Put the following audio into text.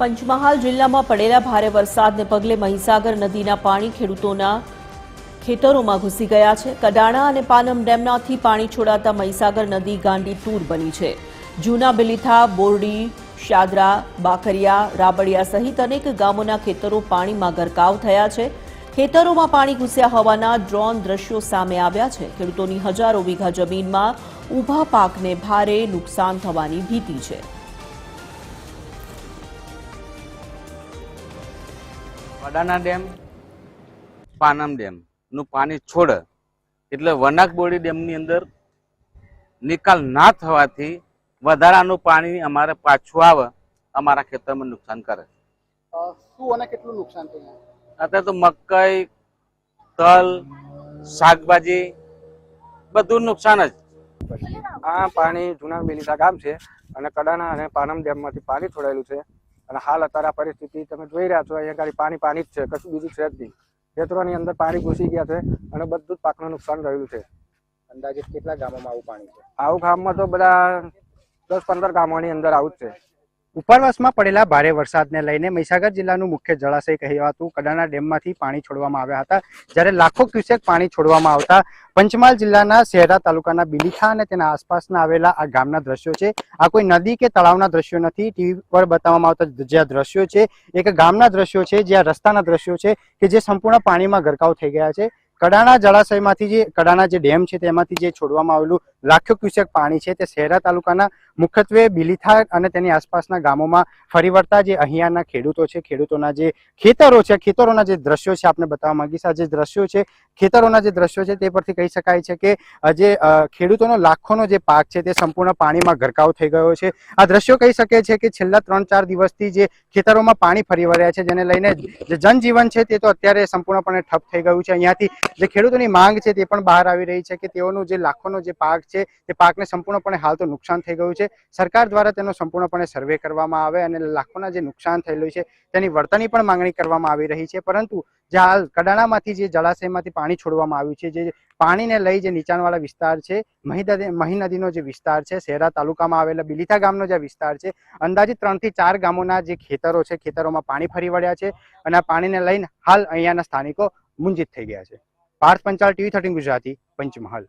પંચમહાલ જિલ્લામાં પડેલા ભારે વરસાદને પગલે મહીસાગર નદીના પાણી ખેડૂતોના ખેતરોમાં ઘૂસી ગયા છે. કડાણા અને પાનમ ડેમનાથી પાણી છોડાતા મહીસાગર નદી ગાંડી ટૂર બની છે. જૂના બિલીથા, બોરડી, શાદરા, બાકરિયા, રાબડિયા સહિત અનેક ગામોના ખેતરો પાણીમાં ગરકાવ થયા છે. ખેતરોમાં પાણી ઘૂસ્યા હોવાના ડ્રોન દ્રશ્યો સામે આવ્યા છે. ખેડૂતોની હજારો વીઘા જમીનમાં ઊભા પાકને ભારે નુકસાન થવાની ભીતિ છે. વડાના ડેમ પાનમ ડેમ. નું પાણી છોડે. એટલે વનાકબોડી ડેમની અંદર નિકાલ ના થવાથી વધારાનું પાણી અમારે પાછું આવે અમારા ખેતરમાં નુકસાન કરે. શું અને કેટલું નુકસાન થયું? અત્યારે તો મકાઈ તલ શાકભાજી બધું નુકસાન જ. આ પાણી જુના બેલીસા ગામ છે અને કડાના અને પાનમ ડેમમાંથી પાણી છોડાયેલું છે. અને હાલ અત્યારે આ પરિસ્થિતિ તમે જોઈ રહ્યા છો અહીંયા ગાડી પાણી પાણી જ છે કશું બીજું છે જ નહીં. ખેતરોની અંદર પાણી ઘૂસી ગયા છે અને બધું જ પાકનું નુકસાન રહ્યું છે. અંદાજે કેટલા ગામોમાં આવું પાણી છે? આવું ગામમાં તો બધા દસ પંદર ગામોની અંદર આવું જ છે. ઉપરવાસમાં પડેલા ભારે વરસાદને લઈને મહીસાગર જિલ્લાનું મુખ્ય જળાશય કહેવાતું કડાણા ડેમમાંથી પાણી છોડવામાં આવ્યા હતા. જ્યારે લાખો ક્યુસેક પાણી છોડવામાં આવતા પંચમહાલ જિલ્લાના શહેરા તાલુકાના બિલીથા અને તેના આસપાસના આવેલા આ ગામના દ્રશ્યો છે. આ કોઈ નદી કે તળાવના દ્રશ્યો નથી. ટીવી પર બતાવવામાં આવતા જે દ્રશ્યો છે, એક ગામના દ્રશ્યો છે, જ્યાં રસ્તાના દ્રશ્યો છે કે જે સંપૂર્ણ પાણીમાં ગરકાવ થઈ ગયા છે. કડાણા જળાશયમાંથી જે, કડાણા જે ડેમ છે તેમાંથી જે છોડવામાં આવેલું લાખો ક્યુસેક પાણી છે તે શહેરા તાલુકાના મુખ્યત્વે બિલીથા અને તેની આસપાસના ગામોમાં ફરી વળતા જે અહીંયાના ખેડૂતો છે, ખેડૂતોના જે ખેતરો છે, ખેતરોના જે દ્રશ્યો છે આપણે બતાવવા માંગીશ. આ જે દ્રશ્યો છે, ખેતરોના જે દ્રશ્યો છે, તે પરથી કહી શકાય છે કે જે ખેડૂતોનો લાખોનો જે પાક છે, તે સંપૂર્ણ પાણીમાં ગરકાવ થઈ ગયો છે. આ દ્રશ્યો કહી શકે છે કે, છેલ્લા ત્રણ ચાર દિવસથી જે ખેતરોમાં પાણી ફરી વળ્યા છે, જેને લઈને જે જનજીવન છે, તે તો અત્યારે સંપૂર્ણપણે ઠપ થઈ ગયું છે. અહીંયાથી જે ખેડૂતોની માંગ છે, તે પણ બહાર આવી રહી છે કે, તેઓનું જે લાખોનો જે પાક છે, તે પાકને સંપૂર્ણપણે હાલ તો નુકસાન થઈ ગયું છે. સરકાર દ્વારા તેનો સંપૂર્ણપણે સર્વે કરવામાં આવે અને લાખોના જે નુકસાન થયેલું છે, તેની વળતરની પણ માંગણી કરવામાં આવી રહી છે. પરંતુ જે હાલ કડાણામાંથી જે જળાશયમાંથી પાણી છોડવામાં આવ્યું છે, જે પાણીને લઈ જે નીચાણવાળા વિસ્તાર છે, મહી નદીનો જે વિસ્તાર છે શહેરા તાલુકામાં આવેલા બિલીથા ગામનો જે વિસ્તાર છે, અંદાજિત ત્રણથી ચાર ગામોના જે ખેતરો છે, ખેતરોમાં પાણી ફરી વળ્યા છે અને આ પાણીને લઈને હાલ અહીંયાના સ્થાનિકો મુંજિત થઈ ગયા છે. Parth Panchal, TV thirteen Gujarati, Panchmahal.